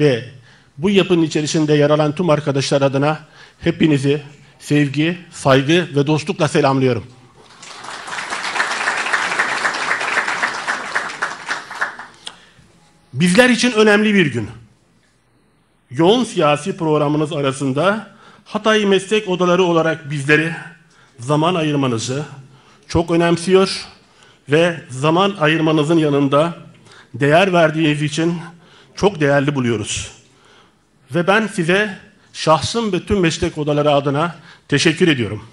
ve bu yapının içerisinde yer alan tüm arkadaşlar adına hepinizi sevgi, saygı ve dostlukla selamlıyorum. Bizler için önemli bir gün. Yoğun siyasi programınız arasında Hatay Meslek Odaları olarak bizleri zaman ayırmanızı çok önemsiyor ve zaman ayırmanızın yanında değer verdiğiniz için çok değerli buluyoruz. Ve ben size şahsım ve tüm meslek odaları adına teşekkür ediyorum.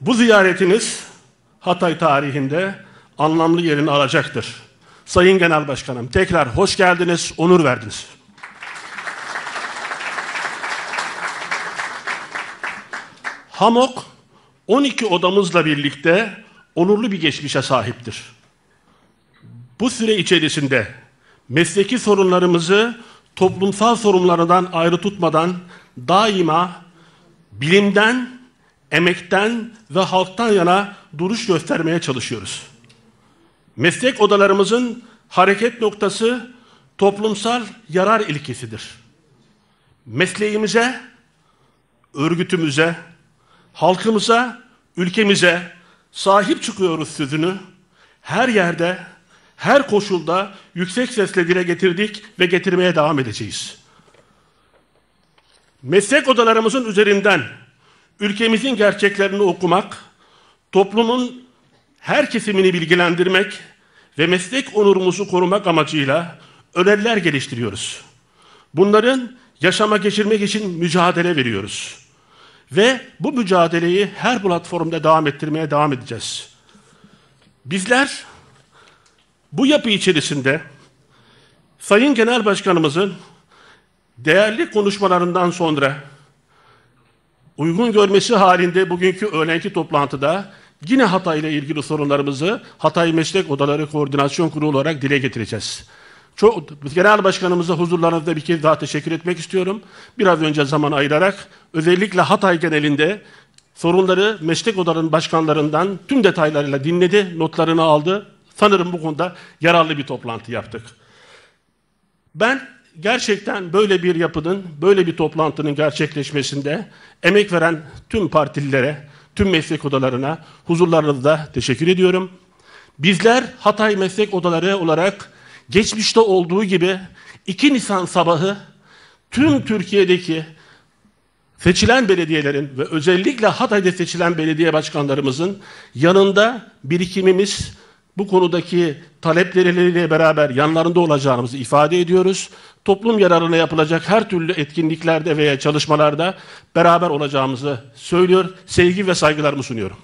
Bu ziyaretiniz Hatay tarihinde anlamlı yerini alacaktır. Sayın Genel Başkanım tekrar hoş geldiniz, onur verdiniz. Hamok 12 odamızla birlikte onurlu bir geçmişe sahiptir. Bu süre içerisinde mesleki sorunlarımızı toplumsal sorunlardan ayrı tutmadan daima bilimden, emekten ve halktan yana duruş göstermeye çalışıyoruz. Meslek odalarımızın hareket noktası toplumsal yarar ilkesidir. Mesleğimize, örgütümüze, halkımıza, ülkemize sahip çıkıyoruz sözünü her yerde, her koşulda yüksek sesle dile getirdik ve getirmeye devam edeceğiz. Meslek odalarımızın üzerinden ülkemizin gerçeklerini okumak, toplumun her kesimini bilgilendirmek ve meslek onurumuzu korumak amacıyla öneriler geliştiriyoruz. Bunların yaşama geçirmek için mücadele veriyoruz. Ve bu mücadeleyi her platformda devam ettirmeye devam edeceğiz. Bizler bu yapı içerisinde Sayın Genel Başkanımızın değerli konuşmalarından sonra uygun görmesi halinde bugünkü öğlenki toplantıda yine Hatay ile ilgili sorunlarımızı Hatay Meslek Odaları Koordinasyon Kurulu olarak dile getireceğiz. Çok, Genel Başkanımıza huzurlarınızda bir kez daha teşekkür etmek istiyorum. Biraz önce zaman ayırarak özellikle Hatay genelinde sorunları meslek odalarının başkanlarından tüm detaylarıyla dinledi, notlarını aldı. Sanırım bu konuda yararlı bir toplantı yaptık. Ben gerçekten böyle bir yapının, böyle bir toplantının gerçekleşmesinde emek veren tüm partililere, tüm meslek odalarına huzurlarınızda teşekkür ediyorum. Bizler Hatay Meslek Odaları olarak geçmişte olduğu gibi 2 Nisan sabahı tüm Türkiye'deki seçilen belediyelerin ve özellikle Hatay'da seçilen belediye başkanlarımızın yanında birikimimiz bu konudaki talepleriyle beraber yanlarında olacağımızı ifade ediyoruz. Toplum yararına yapılacak her türlü etkinliklerde veya çalışmalarda beraber olacağımızı söylüyor. Sevgi ve saygılarımı sunuyorum.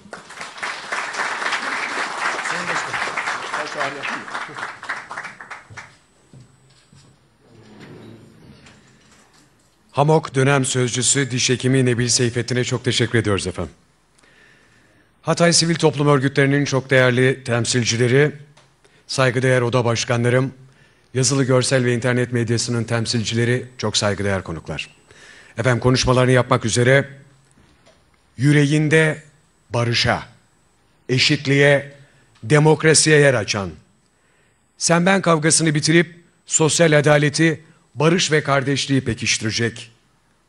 Hamok dönem sözcüsü diş hekimi Nebil Seyfettin'e çok teşekkür ediyoruz efendim. Hatay Sivil Toplum Örgütlerinin çok değerli temsilcileri, saygıdeğer oda başkanlarım, yazılı görsel ve internet medyasının temsilcileri, çok saygıdeğer konuklar. Efendim konuşmalarını yapmak üzere yüreğinde barışa, eşitliğe, demokrasiye yer açan, sen ben kavgasını bitirip sosyal adaleti, barış ve kardeşliği pekiştirecek,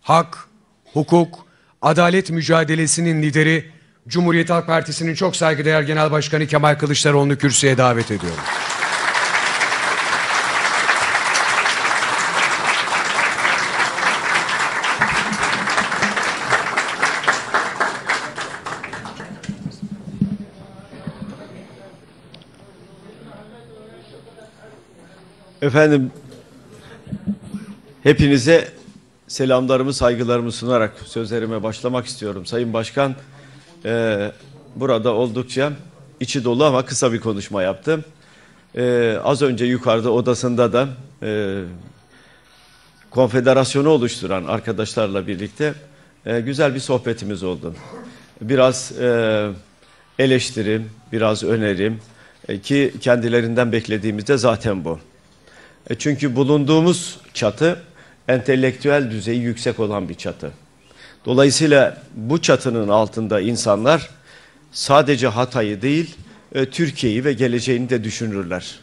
hak, hukuk, adalet mücadelesinin lideri Cumhuriyet Halk Partisi'nin çok saygıdeğer Genel Başkanı Kemal Kılıçdaroğlu'nu kürsüye davet ediyorum. Efendim hepinize selamlarımı saygılarımı sunarak sözlerime başlamak istiyorum. Sayın Başkan e, burada oldukça içi dolu ama kısa bir konuşma yaptım. E, az önce yukarıda odasında da e, konfederasyonu oluşturan arkadaşlarla birlikte e, güzel bir sohbetimiz oldu. Biraz e, eleştirim, biraz önerim e, ki kendilerinden beklediğimizde zaten bu. E, çünkü bulunduğumuz çatı entelektüel düzeyi yüksek olan bir çatı. Dolayısıyla bu çatının altında insanlar sadece Hatay'ı değil, e, Türkiye'yi ve geleceğini de düşünürler.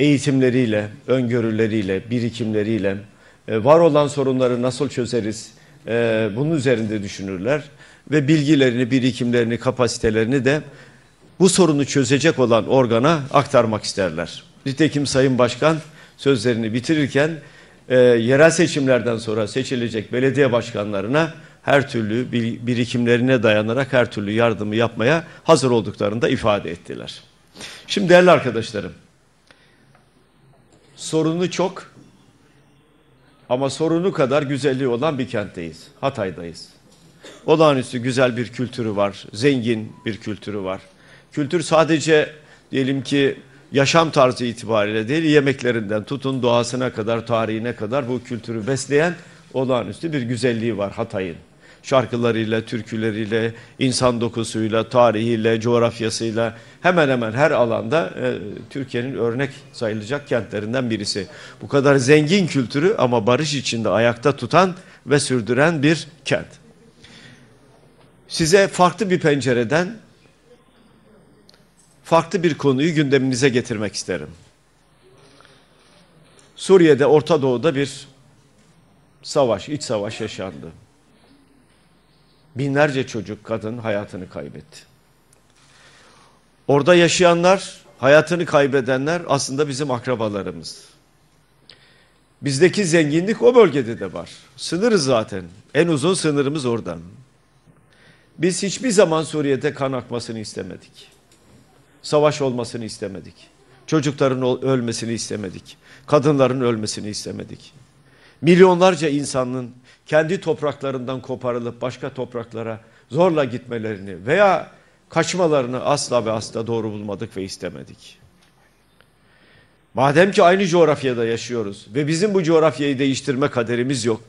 eğitimleriyle, öngörüleriyle, birikimleriyle e, var olan sorunları nasıl çözeriz e, bunun üzerinde düşünürler ve bilgilerini, birikimlerini, kapasitelerini de bu sorunu çözecek olan organa aktarmak isterler. Nitekim Sayın Başkan sözlerini bitirirken e, yerel seçimlerden sonra seçilecek belediye başkanlarına her türlü birikimlerine dayanarak her türlü yardımı yapmaya hazır olduklarını da ifade ettiler. Şimdi değerli arkadaşlarım, sorunu çok ama sorunu kadar güzelliği olan bir kentteyiz. Hatay'dayız. Olağanüstü güzel bir kültürü var, zengin bir kültürü var. Kültür sadece diyelim ki yaşam tarzı itibariyle değil, yemeklerinden tutun doğasına kadar, tarihine kadar bu kültürü besleyen olağanüstü bir güzelliği var Hatay'ın. Şarkılarıyla, türküleriyle, insan dokusuyla, tarihiyle, coğrafyasıyla hemen hemen her alanda e, Türkiye'nin örnek sayılacak kentlerinden birisi. Bu kadar zengin kültürü ama barış içinde ayakta tutan ve sürdüren bir kent. Size farklı bir pencereden farklı bir konuyu gündeminize getirmek isterim. Suriye'de, Orta Doğu'da bir savaş, iç savaş yaşandı. Binlerce çocuk, kadın hayatını kaybetti. Orada yaşayanlar, hayatını kaybedenler aslında bizim akrabalarımız. Bizdeki zenginlik o bölgede de var. Sınırız zaten. En uzun sınırımız oradan. Biz hiçbir zaman Suriye'de kan akmasını istemedik. Savaş olmasını istemedik. Çocukların ölmesini istemedik. Kadınların ölmesini istemedik. Milyonlarca insanın kendi topraklarından koparılıp başka topraklara zorla gitmelerini veya kaçmalarını asla ve asla doğru bulmadık ve istemedik. Madem ki aynı coğrafyada yaşıyoruz ve bizim bu coğrafyayı değiştirme kaderimiz yok.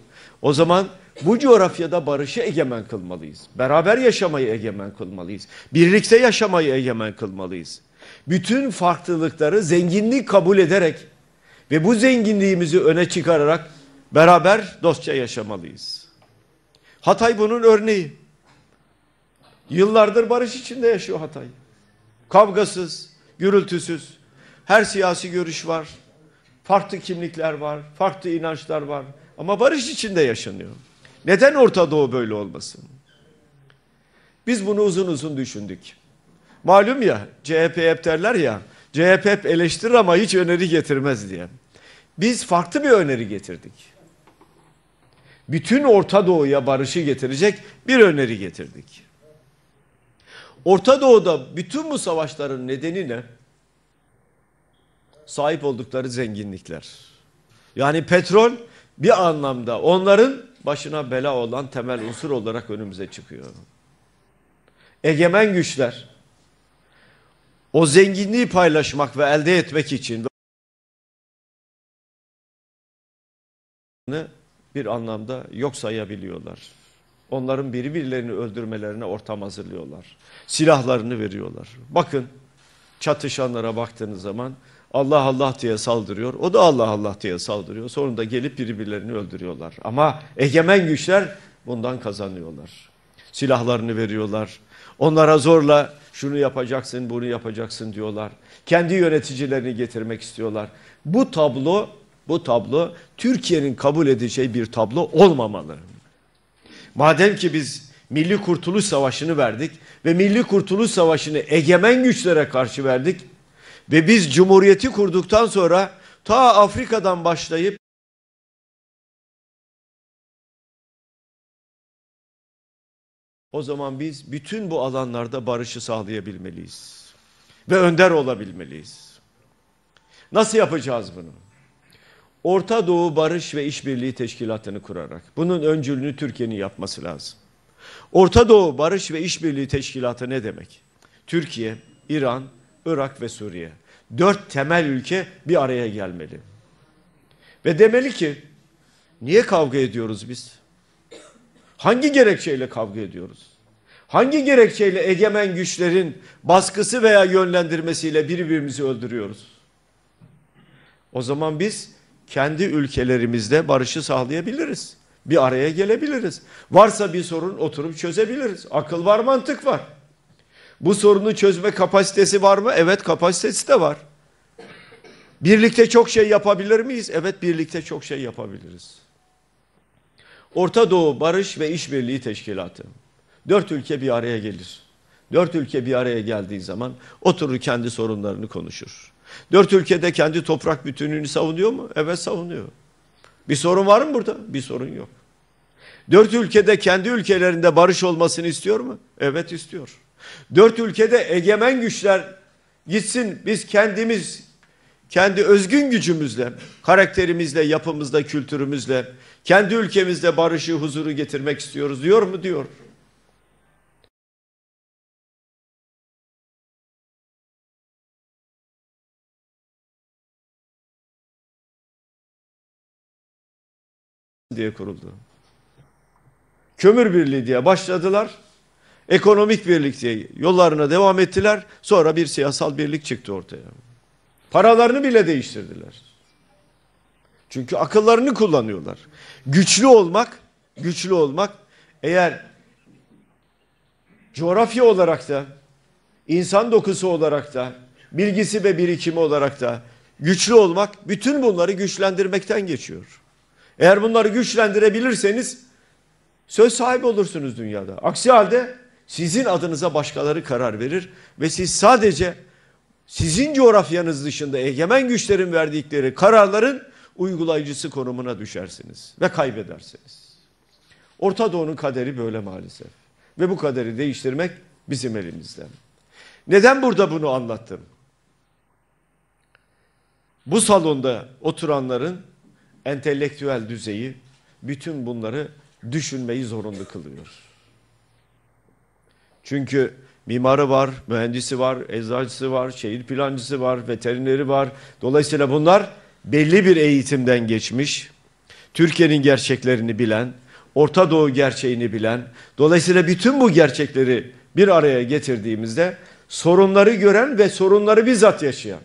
O zaman bu coğrafyada barışı egemen kılmalıyız. Beraber yaşamayı egemen kılmalıyız. Birlikte yaşamayı egemen kılmalıyız. Bütün farklılıkları zenginlik kabul ederek ve bu zenginliğimizi öne çıkararak beraber dostça yaşamalıyız. Hatay bunun örneği. Yıllardır barış içinde yaşıyor Hatay. Kavgasız, gürültüsüz, her siyasi görüş var, farklı kimlikler var, farklı inançlar var ama barış içinde yaşanıyor. Neden Orta Doğu böyle olmasın? Biz bunu uzun uzun düşündük. Malum ya CHP hep derler ya CHP hep eleştirir ama hiç öneri getirmez diye. Biz farklı bir öneri getirdik. Bütün Orta Doğu'ya barışı getirecek bir öneri getirdik. Orta Doğu'da bütün bu savaşların nedeni ne? Sahip oldukları zenginlikler. Yani petrol bir anlamda onların başına bela olan temel unsur olarak önümüze çıkıyor. Egemen güçler o zenginliği paylaşmak ve elde etmek için bir anlamda yok sayabiliyorlar. Onların birbirlerini öldürmelerine ortam hazırlıyorlar. Silahlarını veriyorlar. Bakın çatışanlara baktığınız zaman Allah Allah diye saldırıyor. O da Allah Allah diye saldırıyor. Sonunda gelip birbirlerini öldürüyorlar. Ama egemen güçler bundan kazanıyorlar. Silahlarını veriyorlar. Onlara zorla şunu yapacaksın, bunu yapacaksın diyorlar. Kendi yöneticilerini getirmek istiyorlar. Bu tablo, bu tablo Türkiye'nin kabul edeceği bir tablo olmamalı. Madem ki biz Milli Kurtuluş Savaşı'nı verdik ve Milli Kurtuluş Savaşı'nı egemen güçlere karşı verdik ve biz Cumhuriyeti kurduktan sonra ta Afrika'dan başlayıp o zaman biz bütün bu alanlarda barışı sağlayabilmeliyiz. Ve önder olabilmeliyiz. Nasıl yapacağız bunu? Orta Doğu Barış ve İşbirliği Teşkilatı'nı kurarak. Bunun öncülünü Türkiye'nin yapması lazım. Orta Doğu Barış ve İşbirliği Teşkilatı ne demek? Türkiye, İran, Irak ve Suriye. Dört temel ülke bir araya gelmeli. Ve demeli ki niye kavga ediyoruz biz? Hangi gerekçeyle kavga ediyoruz? Hangi gerekçeyle egemen güçlerin baskısı veya yönlendirmesiyle birbirimizi öldürüyoruz? O zaman biz kendi ülkelerimizde barışı sağlayabiliriz. Bir araya gelebiliriz. Varsa bir sorun oturup çözebiliriz. Akıl var, mantık var. Bu sorunu çözme kapasitesi var mı? Evet kapasitesi de var. Birlikte çok şey yapabilir miyiz? Evet birlikte çok şey yapabiliriz. Orta Doğu Barış ve İşbirliği Teşkilatı. Dört ülke bir araya gelir. Dört ülke bir araya geldiği zaman oturur kendi sorunlarını konuşur. Dört ülkede kendi toprak bütünlüğünü savunuyor mu? Evet savunuyor. Bir sorun var mı burada? Bir sorun yok. Dört ülkede kendi ülkelerinde barış olmasını istiyor mu? Evet istiyor. Dört ülkede egemen güçler gitsin biz kendimiz kendi özgün gücümüzle, karakterimizle, yapımızla, kültürümüzle kendi ülkemizde barışı, huzuru getirmek istiyoruz diyor mu? Diyor. diye kuruldu. Kömür Birliği diye başladılar. Ekonomik birlik diye yollarına devam ettiler. Sonra bir siyasal birlik çıktı ortaya. Paralarını bile değiştirdiler. Çünkü akıllarını kullanıyorlar. Güçlü olmak, güçlü olmak eğer coğrafya olarak da, insan dokusu olarak da, bilgisi ve birikimi olarak da güçlü olmak bütün bunları güçlendirmekten geçiyor. Eğer bunları güçlendirebilirseniz söz sahibi olursunuz dünyada. Aksi halde sizin adınıza başkaları karar verir ve siz sadece sizin coğrafyanız dışında egemen güçlerin verdikleri kararların uygulayıcısı konumuna düşersiniz ve kaybedersiniz. Orta Doğu'nun kaderi böyle maalesef. Ve bu kaderi değiştirmek bizim elimizde. Neden burada bunu anlattım? Bu salonda oturanların entelektüel düzeyi bütün bunları düşünmeyi zorunlu kılıyor. Çünkü mimarı var, mühendisi var, eczacısı var, şehir plancısı var, veterineri var. Dolayısıyla bunlar belli bir eğitimden geçmiş, Türkiye'nin gerçeklerini bilen, Orta Doğu gerçeğini bilen, dolayısıyla bütün bu gerçekleri bir araya getirdiğimizde sorunları gören ve sorunları bizzat yaşayan.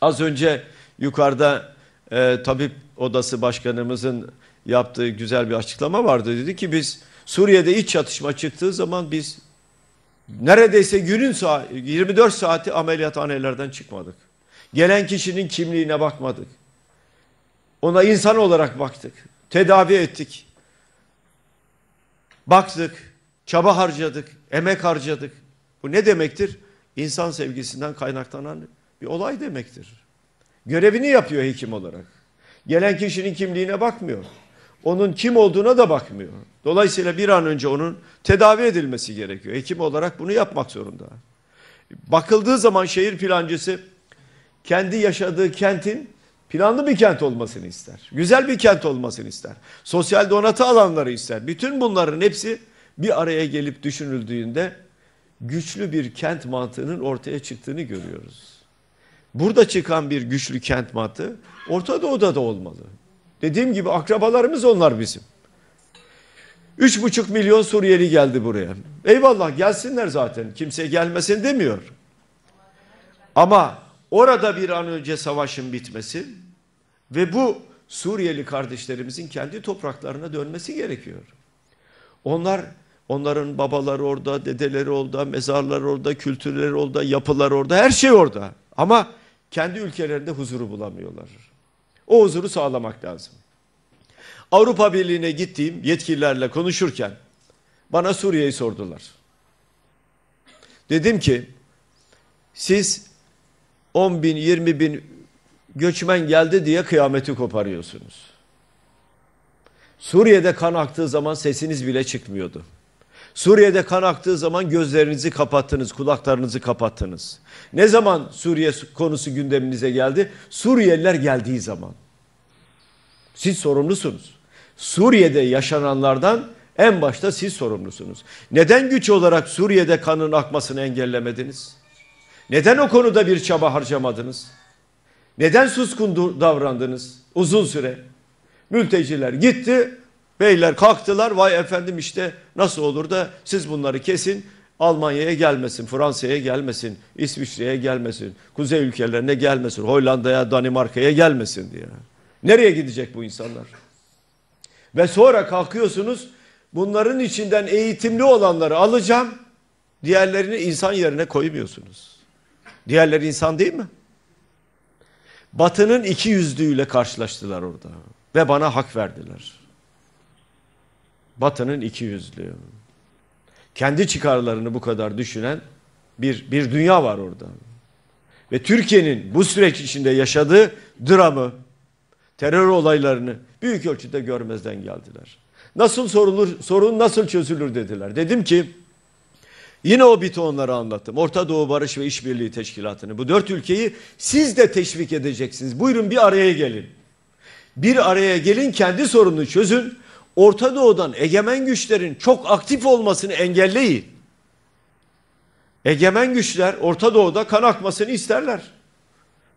Az önce yukarıda e, tabip odası başkanımızın yaptığı güzel bir açıklama vardı. Dedi ki biz Suriye'de iç çatışma çıktığı zaman biz neredeyse günün saat, 24 saati ameliyathanelerden çıkmadık. Gelen kişinin kimliğine bakmadık. Ona insan olarak baktık. Tedavi ettik. Baktık. Çaba harcadık. Emek harcadık. Bu ne demektir? İnsan sevgisinden kaynaklanan bir olay demektir. Görevini yapıyor hekim olarak. Gelen kişinin kimliğine bakmıyor. Onun kim olduğuna da bakmıyor. Dolayısıyla bir an önce onun tedavi edilmesi gerekiyor. Hekim olarak bunu yapmak zorunda. Bakıldığı zaman şehir plancısı kendi yaşadığı kentin planlı bir kent olmasını ister. Güzel bir kent olmasını ister. Sosyal donatı alanları ister. Bütün bunların hepsi bir araya gelip düşünüldüğünde güçlü bir kent mantığının ortaya çıktığını görüyoruz. Burada çıkan bir güçlü kent mantığı Orta Doğu'da da olmalı. Dediğim gibi akrabalarımız onlar bizim. Üç buçuk milyon Suriyeli geldi buraya. Eyvallah gelsinler zaten. Kimse gelmesin demiyor. Ama orada bir an önce savaşın bitmesi ve bu Suriyeli kardeşlerimizin kendi topraklarına dönmesi gerekiyor. Onlar onların babaları orada, dedeleri orada, mezarları orada, kültürleri orada, yapıları orada, her şey orada. Ama kendi ülkelerinde huzuru bulamıyorlar. O huzuru sağlamak lazım. Avrupa Birliği'ne gittiğim yetkililerle konuşurken bana Suriye'yi sordular. Dedim ki siz 10 bin 20 bin göçmen geldi diye kıyameti koparıyorsunuz. Suriye'de kan aktığı zaman sesiniz bile çıkmıyordu. Suriye'de kan aktığı zaman gözlerinizi kapattınız, kulaklarınızı kapattınız. Ne zaman Suriye konusu gündeminize geldi? Suriyeliler geldiği zaman. Siz sorumlusunuz. Suriye'de yaşananlardan en başta siz sorumlusunuz. Neden güç olarak Suriye'de kanın akmasını engellemediniz? Neden o konuda bir çaba harcamadınız? Neden suskun davrandınız uzun süre? Mülteciler gitti, beyler kalktılar. Vay efendim işte nasıl olur da siz bunları kesin. Almanya'ya gelmesin, Fransa'ya gelmesin, İsviçre'ye gelmesin, kuzey ülkelerine gelmesin, Hollanda'ya, Danimarka'ya gelmesin diye. Nereye gidecek bu insanlar? Ve sonra kalkıyorsunuz bunların içinden eğitimli olanları alacağım, diğerlerini insan yerine koymuyorsunuz. Diğerleri insan değil mi? Batı'nın iki yüzlüğüyle karşılaştılar orada. Ve bana hak verdiler. Batı'nın iki yüzlüğü. Kendi çıkarlarını bu kadar düşünen bir, bir dünya var orada. Ve Türkiye'nin bu süreç içinde yaşadığı dramı, terör olaylarını büyük ölçüde görmezden geldiler. Nasıl sorulur, sorun nasıl çözülür dediler. Dedim ki yine o biti onlara anlattım. Orta Doğu Barış ve İşbirliği Teşkilatı'nı. Bu dört ülkeyi siz de teşvik edeceksiniz. Buyurun bir araya gelin. Bir araya gelin kendi sorununu çözün. Orta Doğu'dan egemen güçlerin çok aktif olmasını engelleyin. Egemen güçler Orta Doğu'da kan akmasını isterler.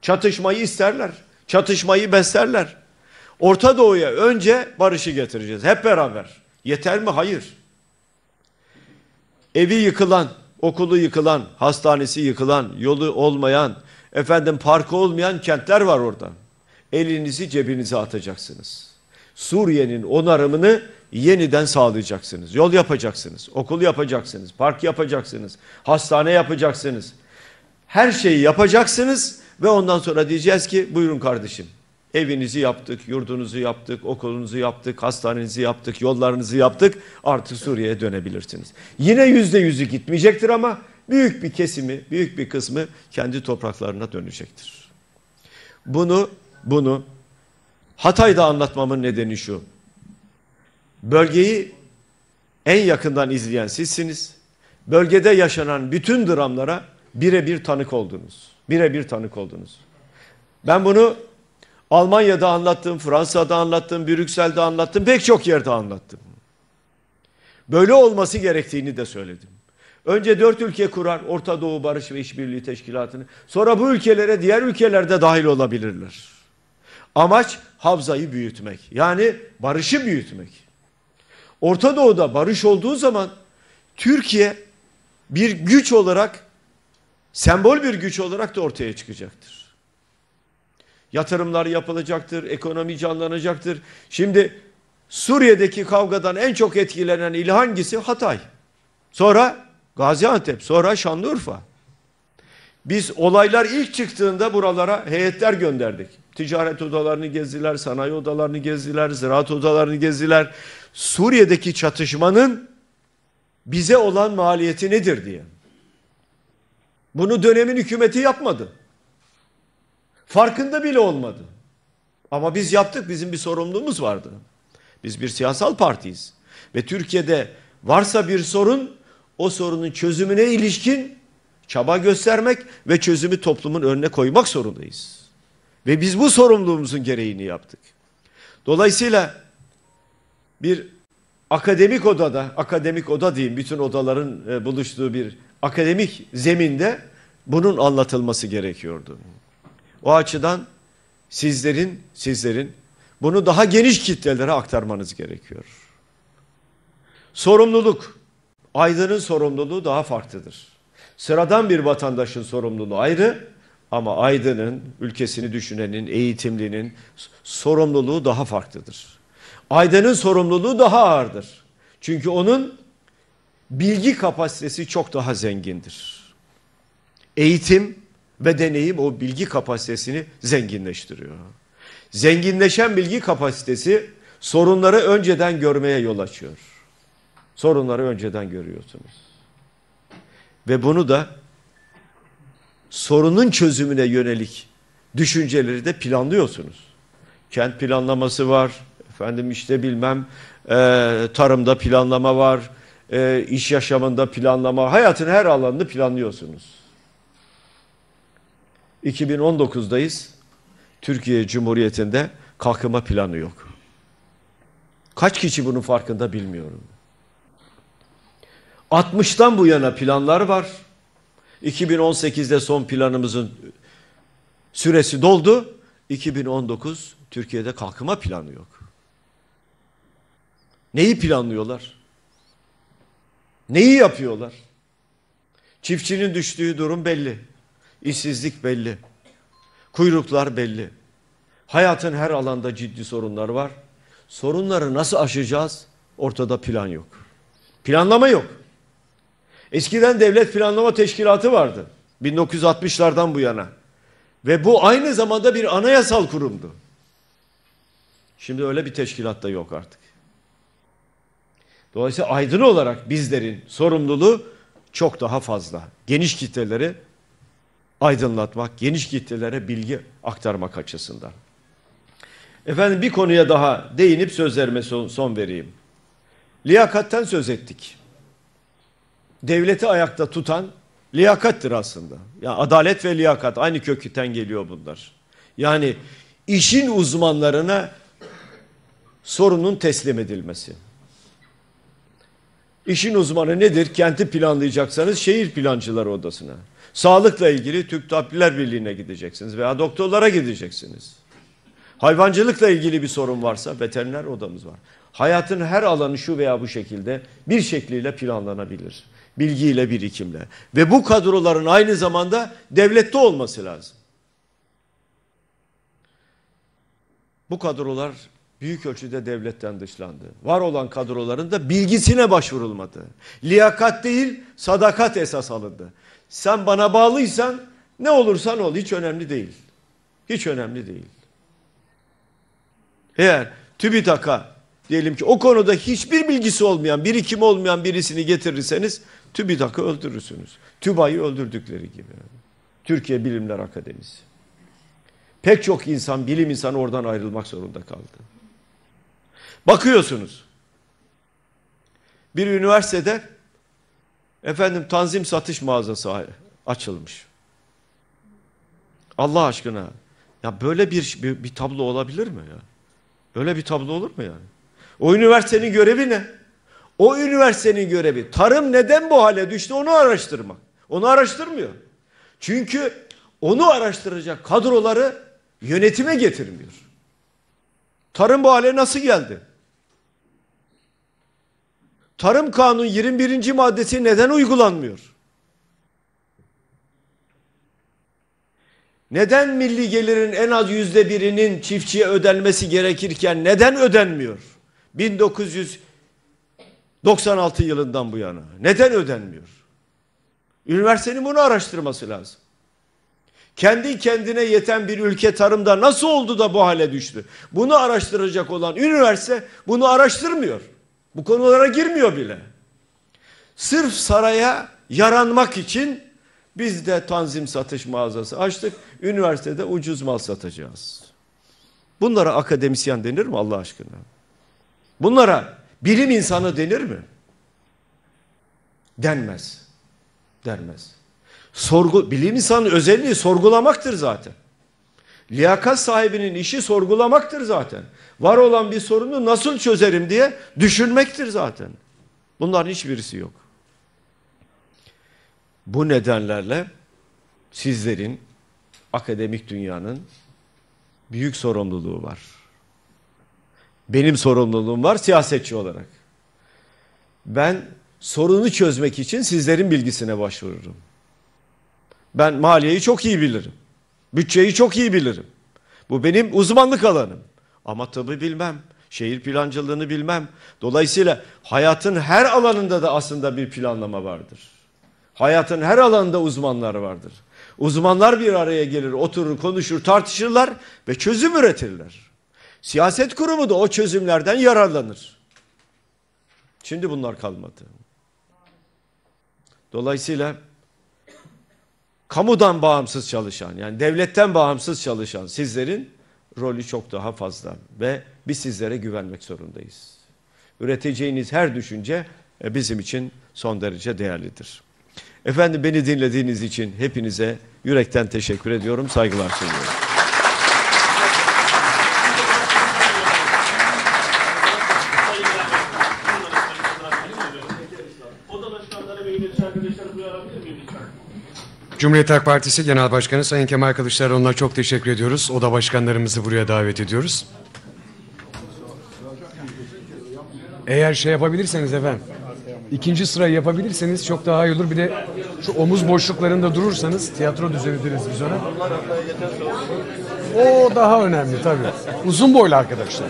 Çatışmayı isterler. Çatışmayı beslerler. Orta Doğu'ya önce barışı getireceğiz hep beraber. Yeter mi? Hayır. Evi yıkılan, okulu yıkılan, hastanesi yıkılan, yolu olmayan, efendim parkı olmayan kentler var orada. Elinizi cebinize atacaksınız. Suriye'nin onarımını yeniden sağlayacaksınız. Yol yapacaksınız, okul yapacaksınız, park yapacaksınız, hastane yapacaksınız. Her şeyi yapacaksınız ve ondan sonra diyeceğiz ki buyurun kardeşim Evinizi yaptık, yurdunuzu yaptık, okulunuzu yaptık, hastanenizi yaptık, yollarınızı yaptık. Artık Suriye'ye dönebilirsiniz. Yine yüzde yüzü gitmeyecektir ama büyük bir kesimi, büyük bir kısmı kendi topraklarına dönecektir. Bunu, bunu Hatay'da anlatmamın nedeni şu. Bölgeyi en yakından izleyen sizsiniz. Bölgede yaşanan bütün dramlara birebir tanık oldunuz. Birebir tanık oldunuz. Ben bunu Almanya'da anlattım, Fransa'da anlattım, Brüksel'de anlattım, pek çok yerde anlattım. Böyle olması gerektiğini de söyledim. Önce dört ülke kurar Orta Doğu Barış ve İşbirliği Teşkilatı'nı. Sonra bu ülkelere diğer ülkelerde dahil olabilirler. Amaç Havza'yı büyütmek. Yani barışı büyütmek. Orta Doğu'da barış olduğu zaman Türkiye bir güç olarak, sembol bir güç olarak da ortaya çıkacaktır. Yatırımlar yapılacaktır, ekonomi canlanacaktır. Şimdi Suriye'deki kavgadan en çok etkilenen il hangisi? Hatay. Sonra Gaziantep, sonra Şanlıurfa. Biz olaylar ilk çıktığında buralara heyetler gönderdik. Ticaret odalarını gezdiler, sanayi odalarını gezdiler, ziraat odalarını gezdiler. Suriye'deki çatışmanın bize olan maliyeti nedir diye. Bunu dönemin hükümeti yapmadı. Farkında bile olmadı. Ama biz yaptık, bizim bir sorumluluğumuz vardı. Biz bir siyasal partiyiz. Ve Türkiye'de varsa bir sorun, o sorunun çözümüne ilişkin çaba göstermek ve çözümü toplumun önüne koymak zorundayız. Ve biz bu sorumluluğumuzun gereğini yaptık. Dolayısıyla bir akademik odada, akademik oda diyeyim, bütün odaların e, buluştuğu bir akademik zeminde bunun anlatılması gerekiyordu. O açıdan sizlerin sizlerin bunu daha geniş kitlelere aktarmanız gerekiyor. Sorumluluk. Aydın'ın sorumluluğu daha farklıdır. Sıradan bir vatandaşın sorumluluğu ayrı ama Aydın'ın, ülkesini düşünenin, eğitimlinin sorumluluğu daha farklıdır. Aydın'ın sorumluluğu daha ağırdır. Çünkü onun bilgi kapasitesi çok daha zengindir. Eğitim, ve deneyim o bilgi kapasitesini zenginleştiriyor. Zenginleşen bilgi kapasitesi sorunları önceden görmeye yol açıyor. Sorunları önceden görüyorsunuz. Ve bunu da sorunun çözümüne yönelik düşünceleri de planlıyorsunuz. Kent planlaması var, efendim işte bilmem e, tarımda planlama var, e, iş yaşamında planlama, hayatın her alanını planlıyorsunuz. 2019'dayız. Türkiye Cumhuriyeti'nde kalkınma planı yok. Kaç kişi bunun farkında bilmiyorum. 60'tan bu yana planlar var. 2018'de son planımızın süresi doldu. 2019 Türkiye'de kalkınma planı yok. Neyi planlıyorlar? Neyi yapıyorlar? Çiftçinin düştüğü durum belli. İşsizlik belli. Kuyruklar belli. Hayatın her alanda ciddi sorunlar var. Sorunları nasıl aşacağız? Ortada plan yok. Planlama yok. Eskiden devlet planlama teşkilatı vardı. 1960'lardan bu yana. Ve bu aynı zamanda bir anayasal kurumdu. Şimdi öyle bir teşkilat da yok artık. Dolayısıyla aydın olarak bizlerin sorumluluğu çok daha fazla. Geniş kitleleri aydınlatmak, geniş kitlelere bilgi aktarmak açısından. Efendim bir konuya daha değinip sözlerime son, son vereyim. Liyakatten söz ettik. Devleti ayakta tutan liyakattır aslında. Yani adalet ve liyakat aynı kökten geliyor bunlar. Yani işin uzmanlarına sorunun teslim edilmesi. İşin uzmanı nedir? Kenti planlayacaksanız şehir plancıları odasına. Sağlıkla ilgili Türk Tabipler Birliği'ne gideceksiniz veya doktorlara gideceksiniz. Hayvancılıkla ilgili bir sorun varsa veteriner odamız var. Hayatın her alanı şu veya bu şekilde bir şekliyle planlanabilir. Bilgiyle, birikimle. Ve bu kadroların aynı zamanda devlette olması lazım. Bu kadrolar büyük ölçüde devletten dışlandı. Var olan kadroların da bilgisine başvurulmadı. Liyakat değil, sadakat esas alındı. Sen bana bağlıysan ne olursan ol hiç önemli değil. Hiç önemli değil. Eğer TÜBİTAK'a diyelim ki o konuda hiçbir bilgisi olmayan, birikim olmayan birisini getirirseniz TÜBİTAK'ı öldürürsünüz. TÜBA'yı öldürdükleri gibi. Türkiye Bilimler Akademisi. Pek çok insan, bilim insanı oradan ayrılmak zorunda kaldı. Bakıyorsunuz. Bir üniversitede efendim tanzim satış mağazası açılmış. Allah aşkına ya böyle bir, bir, bir tablo olabilir mi ya? Böyle bir tablo olur mu yani? O üniversitenin görevi ne? O üniversitenin görevi tarım neden bu hale düştü onu araştırmak. Onu araştırmıyor. Çünkü onu araştıracak kadroları yönetime getirmiyor. Tarım bu hale nasıl geldi? Tarım Kanunu 21. maddesi neden uygulanmıyor? Neden milli gelirin en az yüzde birinin çiftçiye ödenmesi gerekirken neden ödenmiyor? 1996 yılından bu yana. Neden ödenmiyor? Üniversitenin bunu araştırması lazım. Kendi kendine yeten bir ülke tarımda nasıl oldu da bu hale düştü? Bunu araştıracak olan üniversite bunu araştırmıyor. Bu konulara girmiyor bile. Sırf saraya yaranmak için biz de tanzim satış mağazası açtık. Üniversitede ucuz mal satacağız. Bunlara akademisyen denir mi Allah aşkına? Bunlara bilim insanı denir mi? Denmez. Denmez. Sorgu, bilim insanının özelliği sorgulamaktır zaten. Liyakat sahibinin işi sorgulamaktır zaten. Var olan bir sorunu nasıl çözerim diye düşünmektir zaten. Bunların hiçbirisi yok. Bu nedenlerle sizlerin akademik dünyanın büyük sorumluluğu var. Benim sorumluluğum var siyasetçi olarak. Ben sorunu çözmek için sizlerin bilgisine başvururum. Ben maliyeyi çok iyi bilirim. Bütçeyi çok iyi bilirim. Bu benim uzmanlık alanım. Ama tabi bilmem. Şehir plancılığını bilmem. Dolayısıyla hayatın her alanında da aslında bir planlama vardır. Hayatın her alanında uzmanlar vardır. Uzmanlar bir araya gelir, oturur, konuşur, tartışırlar ve çözüm üretirler. Siyaset kurumu da o çözümlerden yararlanır. Şimdi bunlar kalmadı. Dolayısıyla kamudan bağımsız çalışan yani devletten bağımsız çalışan sizlerin rolü çok daha fazla ve biz sizlere güvenmek zorundayız. Üreteceğiniz her düşünce e, bizim için son derece değerlidir. Efendim beni dinlediğiniz için hepinize yürekten teşekkür ediyorum, saygılar sunuyorum. Cumhuriyet Halk Partisi Genel Başkanı Sayın Kemal Kılıçdaroğlu'na çok teşekkür ediyoruz. Oda başkanlarımızı buraya davet ediyoruz. Eğer şey yapabilirseniz efendim, ikinci sırayı yapabilirseniz çok daha iyi olur. Bir de şu omuz boşluklarında durursanız tiyatro düzenleriz biz ona. O daha önemli tabii. Uzun boylu arkadaşlar.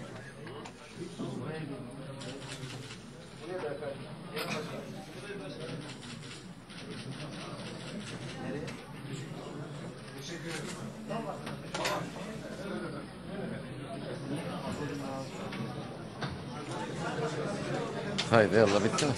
Haydi yallah bitti mi?